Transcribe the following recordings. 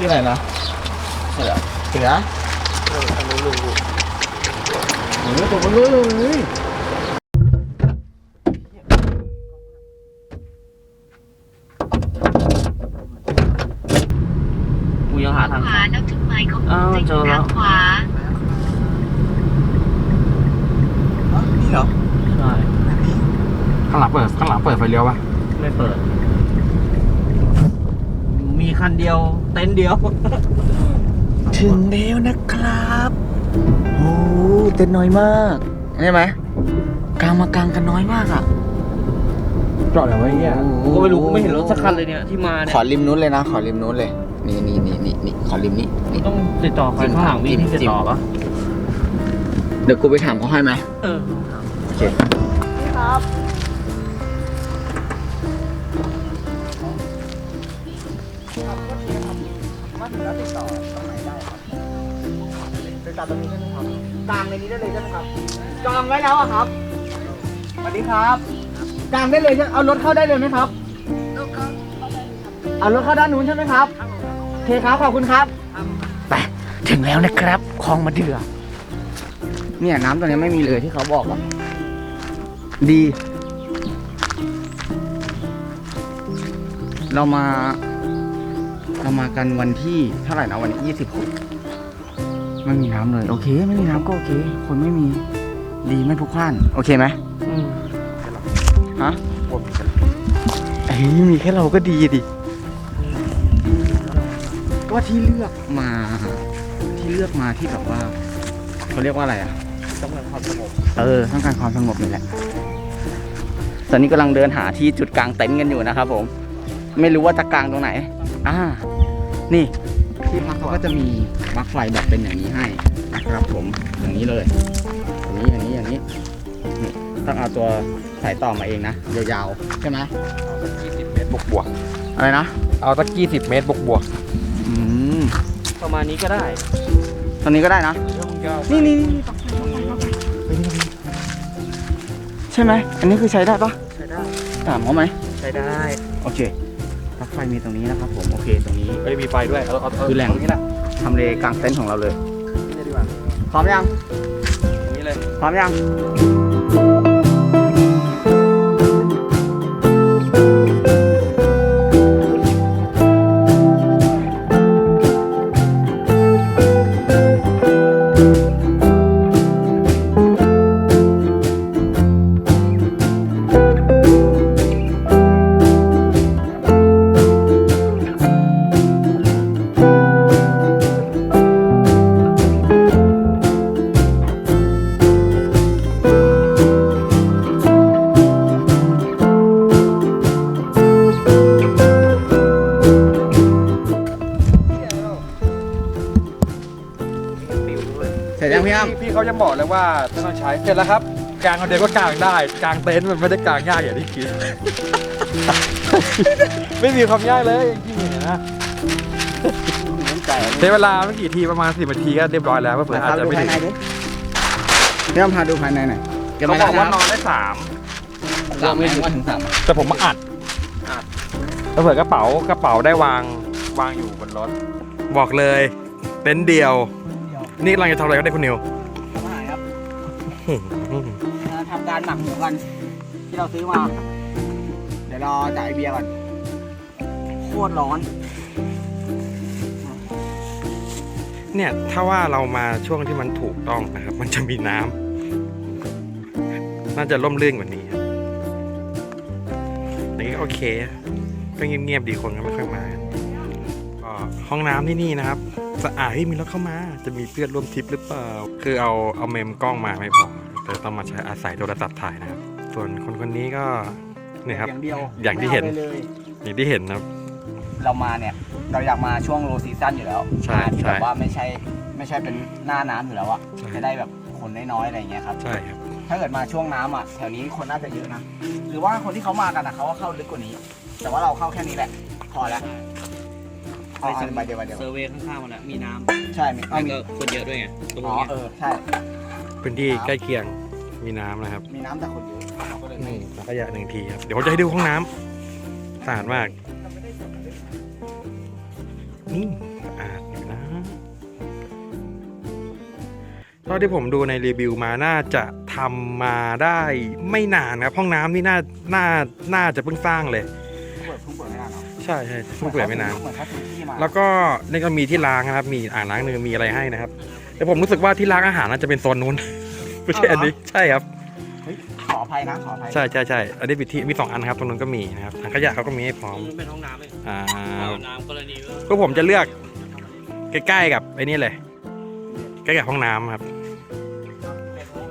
ชื่ออะไรนะเสือเสืออันนู้ลุงลุงโอ้โหตัวมันเลยกูยังหาทางขวาแล้วถึงหมายของอ้าวจะอเจอยู่แล้าวขวานี่เหรอใช่ข้างหลังเปิดข้างหลังเปิดไฟเลี้ยวปะไม่เปิด คันเดียว เต็นท์เดียว ถึงแล้วนะครับโอ้เต้นน้อยมากใช่ไหมกลางมากลางกันน้อยมากอะจอดอะไรไว้เงี้ยกูก็ไม่รู้กูไม่เห็นรถสักคันเลยเนี่ยที่มาเนี่ขยอริมนู้นเลยนะ ขอริมนู้นเลย นี่นี่นี่นี่นี่ขอริมนี้นี่ ต้องติดต่อใครข้างหลังมีที่ติดต่อปะเดี๋ยวกูไปถามเขาให้ไหมเออ โอเค กลางในนี้ได้เลยใช่ไหมครับจองไว้แล้วอะครับสวัสดีครับกลางได้เลยใช่เอารถเข้าได้เลยไหมครับเอารถเข้าด้านนู้นใช่ไหมครับโอเคครับขอบคุณครับไปถึงแล้วนะครับคลองมาเดือเนี่ยน้ำตัวนี้ไม่มีเลยที่เขาบอกอะดี เรามา เรามากันวันที่เท่าไหร่นะวันที่ยี่สิบหกไม่มีน้ำเลย โอเค ไม่มีน้ำก็โอเค คนไม่มีดีไม่พลุกพล่าน โอเคไหมอืมฮะเอ้ยมีแค่เราก็ดีดิก็ที่เลือกมาที่เลือกมาที่แบบว่าเขาเรียกว่าอะไรอะต้องการความสงบเออต้องการความสงบนี่แหละตอนนี้กำลังเดินหาที่จุดกลางเต็นท์กันอยู่นะครับผม ไม่รู้ว่าจะกลางตรงไหน อ่า นี่ที่พักเขาก็จะมีปลั๊กไฟแบบเป็นอย่างนี้ให้นะครับผมอย่างนี้เลยอย่างนี้อย่างนี้อย่างนี้นี่ต้องเอาตัวสายต่อมาเองนะยาวๆใช่ไหมยี่สิบเมตรบวกบวกอะไรนะๆเอาสักยี่สิบเมตรบวกบวกอืมประมาณนี้ก็ได้ตรงนี้ก็ได้นะนี่นี่นี่ใช่ไหมอันนี้คือใช้ได้ปะใช้ได้ถามเขาไหมใช้ได้โอเค ปลั๊กไฟมีตรงนี้นะครับผมโอเคตรงนี้ๆไม่มีไฟด้วยเอาเอาเอาคือแหล่ง ตรงนี้แหละทำเลกลางเต็นท์ของเราเลย นี่เลยดีกว่าพร้อมยัง ตรงนี้เลย พร้อมยัง เขายังบอกเลยว่าไม่ต้องใช้เสร็จแล้วครับกลางคนเดียวก็กลางได้กลางเต็นท์มันไม่ได้กลางยากอย่างที่คิด ไม่มีความยากเลยจริงๆเนี่ยนะใช้เวลาไม่กี่ทีประมาณสิบนาทีก็เรียบร้อยแล้วเพื่อๆอาจจะไม่ถึงพี่อ้ำพาดูภายในหน่อยเขาบอกว่านอนได้สามสามไม่ถึงว่าถึงสามแต่ผมมาอัดอัดแล้วเผื่อกระเป๋ากระเป๋าได้วางวางอยู่บนรถ บอกเลยเต็นท์เดียว นี่กำลังจะทำอะไรก็ได้คุณนิว ทำการหมักหมูกันที่เราซื้อมา เดี๋ยวรอจ่ายเบียร์ก่อน โคตรร้อน เนี่ยถ้าว่าเรามาช่วงที่มันถูกต้องนะครับ มันจะมีน้ำน่าจะร่มเรื่นกว่านี้ครับอย่างนี้โอเคก็เงียบๆดีคนก็ไม่ค่อยมาก็ห้องน้ำที่นี่นะครับสะอาดที่มีรถเข้ามา จะมีเพื่อนร่วมทริปหรือเปล่า คือเอาเอาเมมกล้องมาไม่พอ แต่ต้องมาใช้อาศัยโทรศัพท์ถ่ายนะครับ ส่วนคนคนนี้ก็เนี่ยครับอย่างเดียวอย่างที่เห็นไม่อาไปเลยอย่างที่เห็นนะครับ เรามาเนี่ย เราอยากมาช่วงโลซีซั่นอยู่แล้วใช่มาที่ใช่แบบว่าไม่ใช่ไม่ใช่เป็นหน้าน้ำอยู่แล้วอะใช่ จะได้แบบคนน้อยๆอะไรอย่างเงี้ยครับ ใช่ครับ ถ้าเกิดมาช่วงน้ำอะแถวนี้คนน่าจะเยอะนะหรือว่าคนที่เขามากันอะเขาก็เข้าลึกกว่านี้ แต่ว่าเราเข้าแค่นี้แหละ พอแล้วอ๋อไปเดียวไปเดียวเซอร์เวย์ข้างๆมันอะมีน้ใช่มีำเอาแล้วมีก็คนเยอะด้วยไงตรงอ๋อเนี้ยเออใช่ พื้นที่ใกล้เคียงมีน้ำนะครับมีน้ำแต่คนเยอะเราก็เลยไม่นี่สักระยะหนึ่งทีครับ เดี๋ยวผมจะให้ดูห้องน้ำสะอาดมาก นี่สะอาดอยู่นะเท่าที่ผมดูในรีวิวมาน่าจะทำมาได้ไม่นานครับ ห้องน้ำนี่น่าน่าน่าจะเพิ่งสร้างเลย เปิดเพิ่งเปิดไม่นานเนาะใช่ใช่เพิ่งเปิดไม่นาน เหมือนเขาซื้อที่มาแล้วก็นี่ก็มีที่ล้างนะครับ มีอ่างล้างมือมีอะไรให้นะครับ แต่ผมรู้สึกว่าที่ล้างอาหารน่าจะเป็นโซนนู้น ไม่ใช่อันนี้ใช่ครับขออภัยนะขออภัยใช่ใช่ใช่อันนี้มีที่มีสองอันครับตรงนู้นก็มีนะครับถังขยะเขาก็มีให้พร้อมมันเป็นห้องน้ำเลยอ่าน้ำกรณีก็พวกผมจะเลือกใกล้ๆกับไอ้นี่เลยใกล้กับห้องน้ำครับ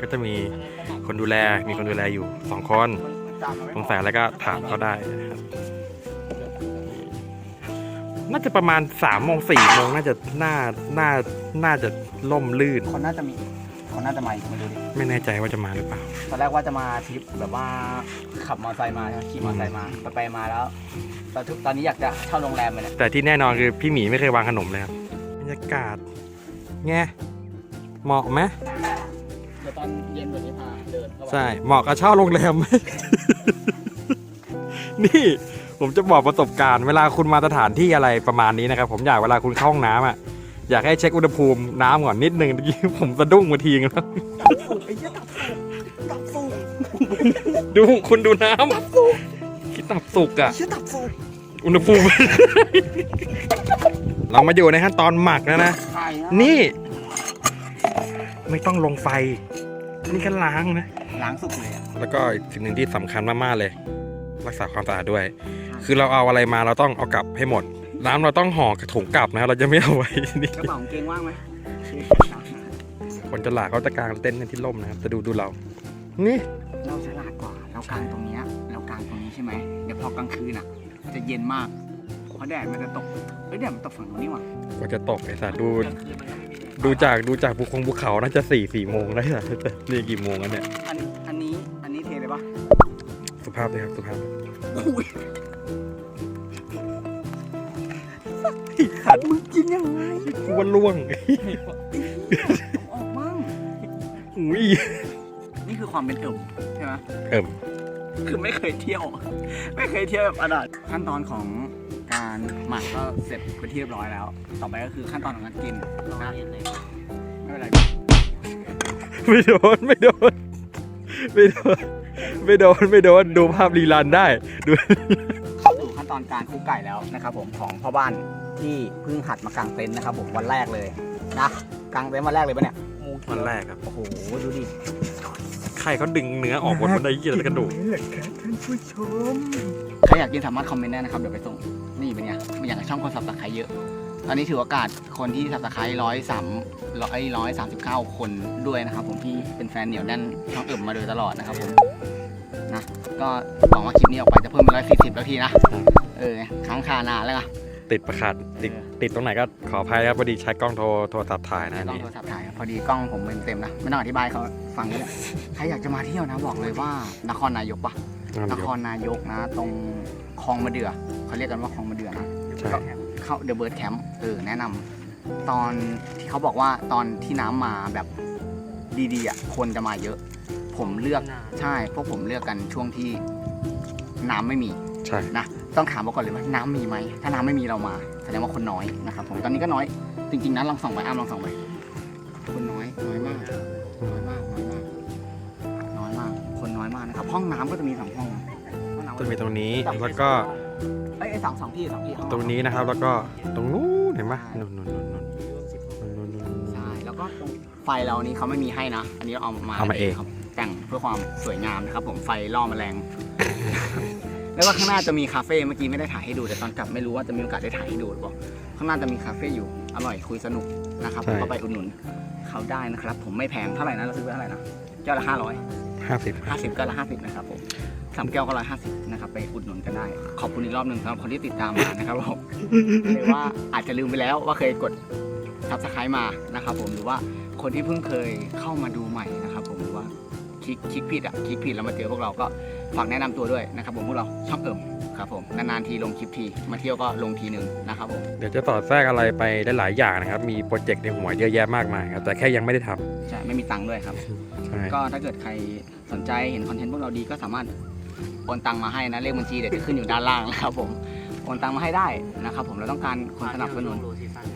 ก็จะมีคนดูแลมีคนดูแลอยู่สองคนสงสัยอะไรก็ถามเขาได้นะครับ น่าจะประมาณสามโมงสี่โมงน่าจะน่าน่าน่าจะล่มลื่น คนน่าจะมีคนน่าจะมาอีกมาดูดิไม่แน่ใจว่าจะมาหรือเปล่า ตอนแรกว่าจะมาทริปแบบว่าขับมอเตอร์ไซค์มานะขี่มอเตอร์ไซค์มาไปไปมาแล้วตอนทุกตอนนี้อยากจะเช่าโรงแรมเลยเนี่ยแต่ที่แน่นอนคือพี่หมีไม่เคยวางขนมเลยครับบรรยากาศไงเหมาะไหมเดี๋ยวตอนเย็นแบบนี้พาเดินเข้าไปใช่เหมาะกับเช่าโรงแรมไหม นี่ ผมจะบอกประสบการณ์เวลาคุณมาสถานที่อะไรประมาณนี้นะครับผมอยากเวลาคุณเข้าห้องน้ำอะอยากให้เช็คอุณหภูมิน้ำก่อนนิดนึงเมื่อกี้ผมสะดุ้งมาทีนึงแล้วไอ้เหี้ยดับสูดับสูดูคุณดูน้ำคิดตับสุกอะ เชี่ยดับสูอุณหภูมิ เรามาอยู่ในขั้นตอนหมักแล้วนะ ใช่ะนี่ ไม่ต้องลงไฟ นี่ก็ล้างนะ ล้างสุกเลยอะแล้วก็อีกสิ่งหนึ่งที่สำคัญมาก ๆ เลย รักษาความสะอาดด้วย คือเราเอาอะไรมาเราต้องเอากลับให้หมด น้ำเราต้องห่อกระถุงกลับนะครับเราจะไม่เอาไว้นี่กระเป๋ากางเกงว่างไหมคนจะหลาเขาจะกางเต็นท์กันที่ร่มนะครับจะดูดูเรา นี่เราฉลาดกว่าเรากางตรงเนี้ยเรากางตรงนี้ใช่ไหมเดี๋ยวพอกลางคืนอะจะเย็นมากเพราะแดดมันจะตกเอ้ยแดดมันตกฝั่งนู้นนี่หว่ากว่าจะตกไอ้สัตว์ดูดูจากดูจากภูคงภูเขาน่าจะสี่สี่โมงได้วแต่นี่กี่โมงแล้วเนี่ยอันอันนี้อันนี้เทเลยปะ สุภาพเลยครับสุภาพอุ้ยขัดมึงกินยังไงกลัวล่วงออกมั่งอุ้ยนี่คือความเป็นเอิมใช่ไหมเอิ่มคือไม่เคยเที่ยว ไม่เคยเที่ยวแบบอนาดขั้นตอนของการหมักก็เสร็จเป็นที่เรียบร้อยแล้ว ต่อไปก็คือขั้นตอนของการกินนะไม่เป็นไรไม่โดนไม่โดนไม่โดน ไม่โดนไม่โดนดูภาพรีลันได้ดูเข้าสู่ขั้นตอนการคลุกไก่แล้วนะครับผมของพ่อบ้านที่เพิ่งหัดมากางเต็นท์นะครับผมวันแรกเลยนะกางเต็นท์วันแรกเลยปะเนี่ยวันแรกครับโอ้โหดูดิใครเขาดึงเนื้อออกบนบันไดเกี่ยวกระดูกท่านผู้ชมใครอยากกินสามารถคอมเมนต์ได้นะครับเดี๋ยวไปส่งนี่เป็นไงไม่อยากให้ช่องคนสับตะไคร้เยอะตอนนี้ถือโอกาสคนที่สับตะไคร้ร้อยสามร้อยร้อยสามสิบเก้าคนด้วยนะครับผมที่เป็นแฟนเหนียวแน่นช่องเอิ่มมาโดยตลอดนะครับผม นะ ก็หวังว่าคลิปนี้ออกไปจะเพิ่มเป็นร้อยสี่สิบแล้วทีนะ เออค้างคานานแล้วไงติดประคัดติดติดตรงไหนก็ขออภัยครับพอดีใช้กล้องโทรโทรศัพท์ถ่ายนะอันกล้องนี่โทรศัพท์ถ่ายพอดีกล้องผมเต็มๆนะไม่ต้องอธิบายเขาฟังนี่แหละใครอยากจะมาเที่ยวนะบอกเลยว่านครนายกปะนครนายกนะ ตรงคลองมะเดื่อเขาเรียกกันว่าคลองมะเดื่อนะ ใช่เข้าเดอะเบิร์ดแคมป์เออแนะนำตอนที่เขาบอกว่าตอนที่น้ำมาแบบดีๆอะคนจะมาเยอะ ผมเลือกใช่พวกผมเลือกกันช่วงที่น้ำไม่มีใช่ นะ ต้องถามมาก่อนเลยว่าน้ำมีไหมถ้าน้ำไม่มีเรามาแสดงว่าคนน้อยนะครับผมตอนนี้ก็น้อยจริงๆนะลองส่องไปอ้ามลองส่องไปคนน้อยน้อยมากน้อยมากน้อยมากน้อยมาก คนน้อยมากนะครับห้องน้ำก็จะมีสองห้องห้องน้ำก็จะมีตรงนี้แล้วก็เอ้ยเอ้ยสองสองที่สองที่ห้อตรงนี้นะครับ แล้วก็ตรงนู้นเห็นไหมนู่นนู่นนู่นนู่นนู่นนู่นนู่น ใช่แล้วก็ตรงไฟเรานี่เขาไม่มีให้นะอันนี้เราเอามาเอามาเอง ครับ แต่งเพื่อความสวยงามนะครับ ผมไฟล่อแมลง แล้วก็ข้างหน้าจะมีคาเฟ่เมื่อกี้ไม่ได้ถ่ายให้ดูแต่ตอนกลับไม่รู้ว่าจะมีโอกาสได้ถ่ายให้ดูหรือเปล่าข้างหน้าจะมีคาเฟ่อยู่อร่อยคุยสนุกนะครับผมก็ไปอุดหนุนเขาได้นะครับ ผมไม่แพงเท่าไหร่นะเราซื้อไปเท่าไหร่นะแก้วละห้าร้อย ห้าสิบห้าสิบแก้วละห้าสิบนะครับผมสามแก้วก็ร้อยห้าสิบนะครับไปอุดหนุนกันได้ ขอบคุณอีกรอบหนึ่งสำหรับคนที่ติดตามมานะครับผมหรือว่าอาจจะลืมไปแล้วว่าเคยกดซับสไครต์มานะครับผมหรือว่าคนที่เพิ่งเคยเข้ามาดูใหม่ คลิกคลิกผิดอะคลิกผิดแล้วมาเจอพวกเราก็ฝากแนะนำตัวด้วยนะครับผมพวกเราช่องเอิมครับผมนานๆทีลงคลิปทีมาเที่ยวก็ลงทีหนึ่งนะครับผมเดี๋ยวจะต่อแทรกอะไรไปได้หลายอย่างนะครับ มีโปรเจกต์ในหัวเยอะแยะมากมายครับแต่แค่ยังไม่ได้ทใช่ไม่มีตังค์ด้วยครับำใช่ก็ถ้าเกิดใครสนใจเห็นคอนเทนต์พวกเราดีก็สามารถโอนตังมาให้นะเลขบัญชีเดี๋ยวจะขึ้นอยู่ด้านล่างนะครับผมโอนตังมาให้ได้นะครับผมเราต้องการคนสนับสนุน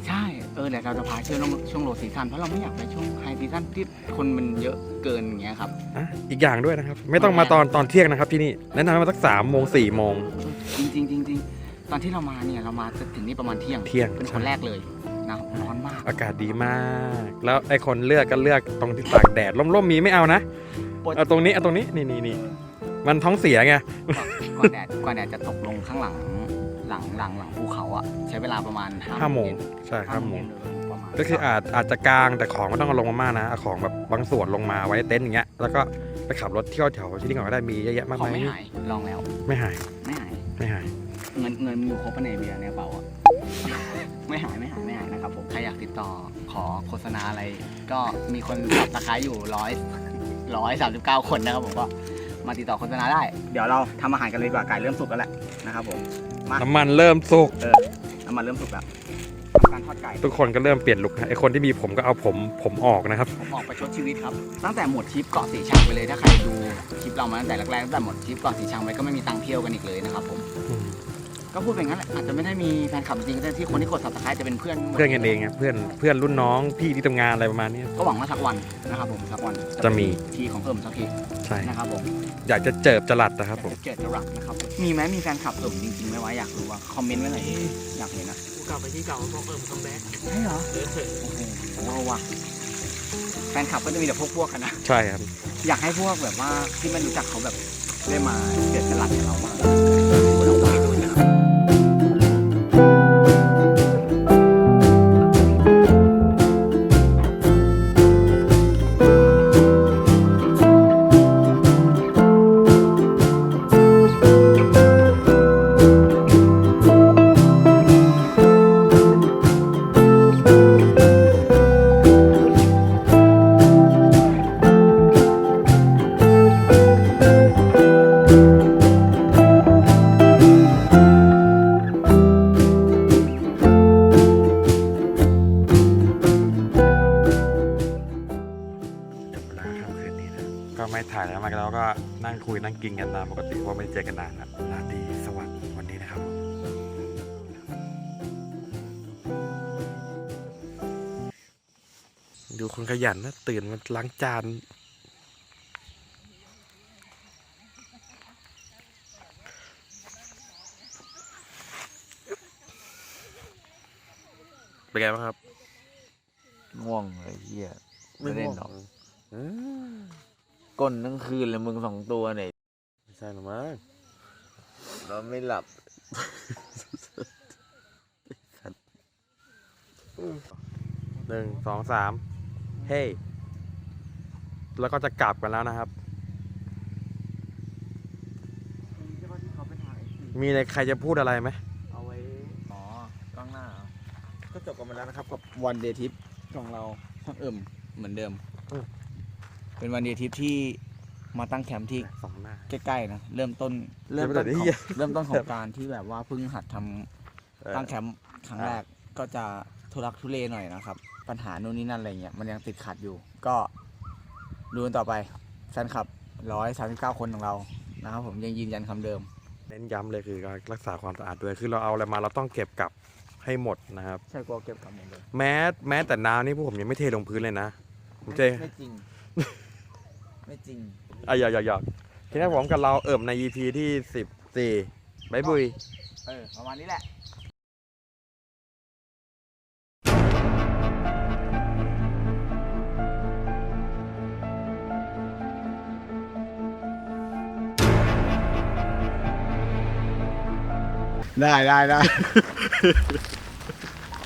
ใช่เออเดี๋ยวเราจะพาเที่ยวช่วงช่วงโลซีซันเพราะเราไม่อยากไปช่วงไฮซีซันที่คนมันเยอะเกินอย่างเงี้ยครับอะอีกอย่างด้วยนะครับ ไม่ต้องมาตอนตอนเที่ยงนะครับที่นี่แนะนำให้มาสักสามโมงสี่โมงจริงจริงๆจริงๆตอนที่เรามาเนี่ยเรามาถึงนี่ประมาณเที่ยงเที่ยงเป็นคนใช่แรกเลยนะครับร้อนมาก อากาศดีมาก แล้วไอ้คนเลือกก็เลือกตรงที่ตากแดดร่มๆมีไม่เอานะปวดเอาตรงนี้เอาตรงนี้นี่นี่นี่มันท้องเสียไงก่อนแดดก่อนแดดจะตกลงข้างหลัง หลังหลังหลังภูเขาอะใช้เวลาประมาณห้าโมงเย็นใช่ห้าโมงเย็นประมาณก็คืออาจอาจจะกลางแต่ของไม่ต้องเอาลงมามากนะเอาของแบบบางส่วนลงมาไว้เต็นท์อย่างเงี้ยแล้วก็ไปขับรถเที่ยวแถวที่นี่ก่อนก็ได้มีเยอะแยะมากของมายไม่หายลองแล้วไม่หายไม่หายไม่หายเงินเงินมีอยู่ครบปะในเบียร์ในกระเป๋าอะไม่หายไม่หายไม่หายนะครับผมใครอยากติดต่อขอโฆษณาอะไร ก็มีคนสับตะไคร้อยู่ร้อยร้อยสามสิบเก้าคนนะครับผมก็มาติดต่อโฆษณาได้ เดี๋ยวเราทำอาหารกันเลยดีกว่าไก่เริ่มสุกแล้วแหละนะครับผม มาน้ำมันเริ่มสุกน้ำมันเริ่มสุกแล้วทำการทอดไก่ทุกคนก็เริ่มเปลี่ยนลุคนะไอคนที่มีผมก็เอาผมผมออกนะครับ ผมออกไปชดชีวิตครับ ตั้งแต่หมดทริปเกาะสีชังไปเลยถ้าใครดูคลิปเรามาตั้งแต่แรกๆตั้งแต่หมดทริปเกาะสีชังไปก็ไม่มีตังค์เที่ยวกันอีกเลยนะครับผม ก็พูดไปงั้นแหละอาจจะไม่ได้มีแฟนคลับจริงแต่ที่คนที่กด subscribe จะเป็นเพื่อนเพื่อนกันเองไงเพื่อนเพื่อนรุ่นน้องพี่ที่ทำงานอะไรประมาณนี้ ก็หวังว่าสักวันนะครับผมสักวันจะมีทีของเอิมสักทีใช่ นะครับผมอยากจะเจิบจรัดนะครับผมเกิดจะรักนะครับมีไหมมีแฟนคลับเอิมจริงๆไหมวะอยากรู้ว่าคอมเมนต์ไว้หน่อยอยากเห็นนะกูกลับไปที่เก่าบอกเอิมคัมแบ็กใช่เหรอเออโอ้โหว่ะแฟนคลับก็จะมีแต่พวกพวกๆกันนะ ใช่ครับ อยากให้พวกแบบว่าที่ไม่รู้จักเขาแบบได้มาเกิดจรัดกับเรามาง ดูคนขยันนะตื่นมาล้างจานเป็นไงบ้างครับ ง่วงเลยเฮียไม่ไม่เล่เล่นนหหรรออกก้นทั้งคืนเลยมึงสองตัวเนี่ยไม่ใช่หรอกมั้งนอนไม่หลับหนึ่งสองสาม เฮ้ยแล้วก็จะกลับกันแล้วนะครับ มีอะไรใครจะพูดอะไรไหม เอาไว้ อ๋อกล้องหน้าเหรอก็จบกันไปแล้วนะครับ กับวันเดย์ทิปของเราช่างเอิมเหมือนเดิมอืมเป็นวันเดย์ทิปที่มาตั้งแคมป์ที่สองหน้าใกล้ๆนะ เริ่มต้น เริ่มเริ่ต้นมต้นของเหี้ยเริ่มต้นของการที่แบบว่าเพิ่งหัดทำตั้งแคมป์ครั้งแรกก็จะทุรักทุเลหน่อยนะครับ ปัญหานู่นนี่นั่นอะไรเงี้ยมันยังติดขัดอยู่ ก็ดูกันต่อไปแฟนคลับร้อยสามสิบเก้าคนของเรานะครับผมยังยืนยันคำเดิม เน้นย้ำเลยคือการรักษาความสะอาดด้วยคือเราเอาอะไรมาเราต้องเก็บกลับให้หมดนะครับใช่กลัวเก็บกลับหมดเลยแม้แม้แต่น้ำนี่พวกผมยังไม่เทลงพื้นเลยนะผมเจไม่จริง ไม่จริงอะหยอกหยอกหยอกทีนี้ผมกับเราเอิ่มใน EP ที่สิบสี่บายบุย เออ ประมาณนี้แหละ ได้ได้ได้